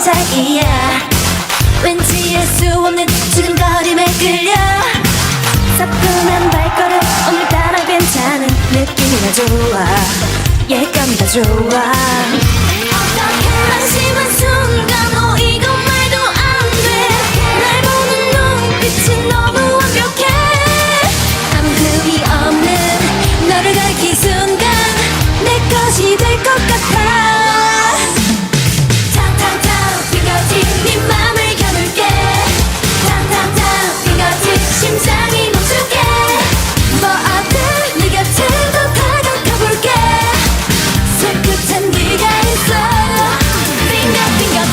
시작이야. 왠지 예수 없는 지근거림에 끌려. 사뿐한 발걸음 오늘따라 괜찮은 느낌이 나 좋아. 예감이 다 좋아.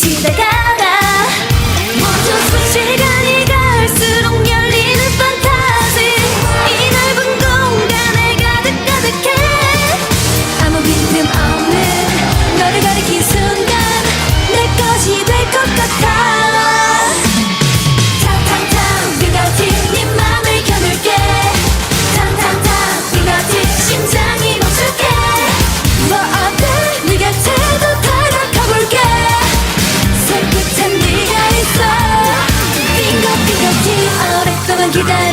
期待看 Thank you, Dad.